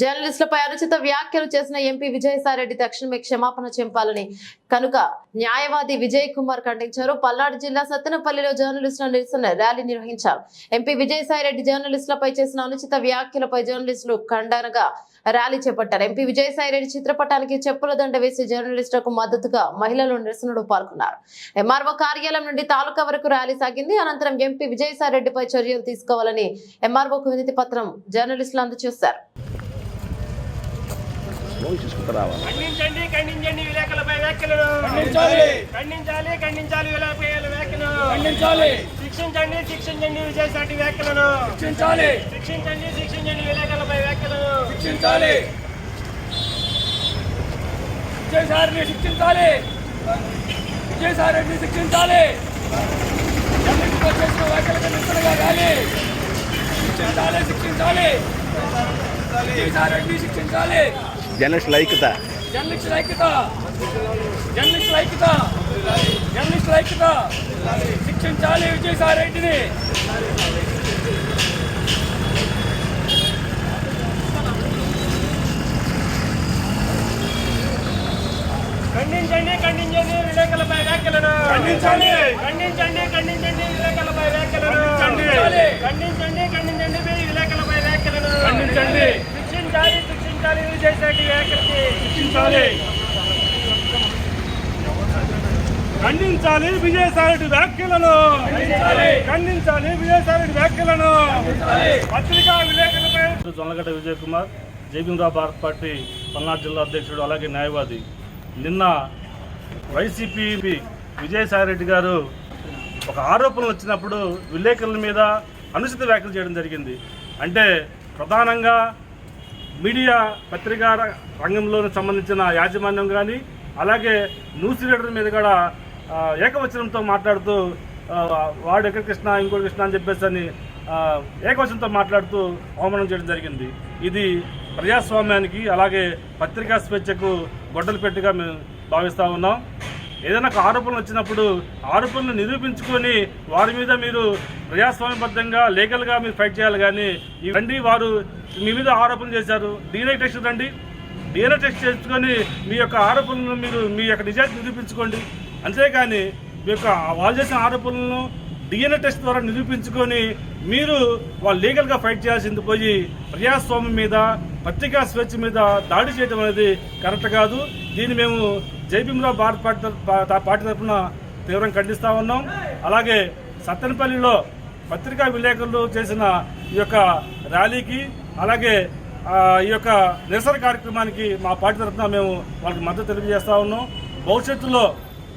జర్నలిస్టులపై అనుచిత వ్యాఖ్యలు చేసిన ఎంపీ విజయసాయిరెడ్డి తక్షణమే క్షమాపణ చెంపాలని కనుక న్యాయవాది విజయ్ కుమార్ ఖండించారు. పల్నాడు జిల్లా సత్తెనపల్లిలో జర్నలిస్టుల నిరసన ర్యాలీ నిర్వహించారు. ఎంపీ విజయసాయిరెడ్డి జర్నలిస్టులపై చేసిన అనుచిత వ్యాఖ్యలపై జర్నలిస్టులు ఖండనగా ర్యాలీ చేపట్టారు. ఎంపీ విజయసాయిరెడ్డి చిత్రపటానికి చెప్పుల దండ వేసి జర్నలిస్టులకు మద్దతుగా మహిళలు నిరసనలో పాల్గొన్నారు. ఎంఆర్ఓ కార్యాలయం నుండి తాలూకా వరకు ర్యాలీ సాగింది. అనంతరం ఎంపీ విజయసాయిరెడ్డిపై చర్యలు తీసుకోవాలని ఎంఆర్ఓకు వినతి పత్రం జర్నలిస్టులు అందజేశారు. చూసుకుంటూ రావాలి ఖండించండి ఖండించండి విలేకరులపై వ్యాఖ్యలను ఖండించాలి. ఖండించాలి ఖండించాలి విలేకరులపై వ్యాఖ్యలను ఖండించాలి. శిక్షించండి శిక్షించండి విజయసాటి వ్యాఖ్యలను. శిక్షించాలి. శిక్షించండి శిక్షించండి విలేకరులపై వ్యాఖ్యలను. శిక్షించాలి. విజయసాయిని శిక్షించాలి. విజయసాయిని శిక్షించాలి. జర్నలిస్టులు చేసిన వ్యాఖ్యలకు నిరసనగా కానీ శిక్షించాలి శిక్షించాలి. విజయసాయిని శిక్షించాలి. జర్నలిస్టుల ఐక్యత జర్నలిస్టుల ఐక్యత జర్నలిస్టుల ఐక్యత జర్నలిస్టుల ఐక్యత శిక్షించాలి విజయసాయి రెడ్డిని ఖండించండి ఖండించండి విలేకరులపై వ్యాఖ్యలను ఖండించాలి. ఖండించండి ఖండించండి విలేకరులపై వ్యాఖ్యలను ఖండించాలి. ఖండించండి ఖండించండి విలేకరులపై వ్యాఖ్యలను ఖండించండి. శిక్షించాలి శిక్షించాలి విజయసాటి శిక్షించాలి ఖండించాలి విజయసాయి వ్యాఖ్యలను. ఖండించాలి. ఖండించాలి విజయసాయి వ్యాఖ్యలను. ఖండించాలి. పత్రికా విలేకరులపై జొన్నగడ్డ విజయ్ కుమార్ జయభీమరావు భారత్ పార్టీ పల్నాడు జిల్లా అధ్యక్షుడు అలాగే న్యాయవాది. నిన్న వైసీపీ విజయసాయిరెడ్డి గారు ఒక ఆరోపణలు వచ్చినప్పుడు విలేకరుల మీద అనుచిత వ్యాఖ్యలు చేయడం జరిగింది. అంటే ప్రధానంగా మీడియా పత్రికా రంగంలో సంబంధించిన యాజమాన్యం కానీ అలాగే న్యూస్ రీడర్ మీద కూడా ఏకవచనంతో మాట్లాడుతూ వాడు ఎక్కడ కృష్ణ ఇంకోటి కృష్ణ అని చెప్పేసి అని ఏకవచనంతో మాట్లాడుతూ అవమానం చేయడం జరిగింది. ఇది ప్రజాస్వామ్యానికి అలాగే పత్రికా స్వేచ్ఛకు గొడ్డలు పెట్టిగా మేము భావిస్తూ ఉన్నాం. ఏదైనా ఒక ఆరోపణలు వచ్చినప్పుడు ఆరోపణలు నిరూపించుకొని వారి మీద మీరు ప్రజాస్వామ్యబద్ధంగా లీగల్గా మీరు ఫైట్ చేయాలి కానీ ఈ రండి వారు మీ మీద ఆరోపణలు చేశారు. డీఎన్ఏ టెస్ట్ రండి. డీఎన్ఏ టెస్ట్ చేసుకొని మీ యొక్క ఆరోపణలను మీరు మీ యొక్క నిజాన్ని నిరూపించుకోండి. అంతేకాని మీ యొక్క వాళ్ళు చేసిన ఆరోపణలను డిఎన్ఏ టెస్ట్ ద్వారా నిరూపించుకొని మీరు వాళ్ళు లీగల్గా ఫైట్ చేయాల్సింది పోయి ప్రజాస్వామ్యం మీద పత్రికా స్వేచ్ఛ మీద దాడి చేయడం అనేది కరెక్ట్ కాదు. దీన్ని మేము జైభీమరావు భారత పార్టీ పార్టీ తరఫున తీవ్రంగా ఖండిస్తూ ఉన్నాం. అలాగే సత్తెనపల్లిలో పత్రికా విలేకరులు చేసిన ఈ యొక్క ర్యాలీకి అలాగే ఈ యొక్క నిరసన కార్యక్రమానికి మా పార్టీ తరఫున మేము వాళ్ళకి మద్దతు తెలియజేస్తూ ఉన్నాం. భవిష్యత్తులో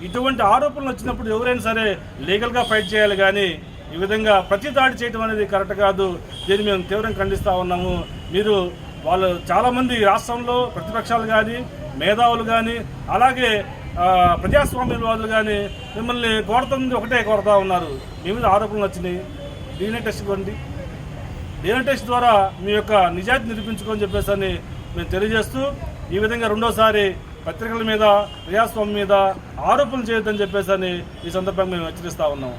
ఇటువంటి ఆరోపణలు వచ్చినప్పుడు ఎవరైనా సరే లీగల్గా ఫైట్ చేయాలి కానీ ఈ విధంగా ప్రతి దాడి చేయడం అనేది కరెక్ట్ కాదు. దీన్ని మేము తీవ్రంగా ఖండిస్తూ ఉన్నాము. మీరు వాళ్ళు చాలామంది రాష్ట్రంలో ప్రతిపక్షాలు కానీ మేధావులు కానీ అలాగే ఆ, ప్రజాస్వామ్యవాదులు కానీ మిమ్మల్ని కోరుతుంది ఒకటే కోరుతా ఉన్నారు. మీ మీద ఆరోపణలు వచ్చినాయి. డీఎన్ఏ టెస్ట్ ఇవ్వండి. డీఎన్ఏ టెస్ట్ ద్వారా మీ యొక్క నిజాయితీ నిరూపించుకొని చెప్పేసి అని మేము తెలియజేస్తూ ఈ విధంగా రెండోసారి పత్రికల మీద ప్రజాస్వామ్యం మీద ఆరోపణలు చేయొద్దని చెప్పేసి అని ఈ సందర్భంగా మేము హెచ్చరిస్తూ ఉన్నాం.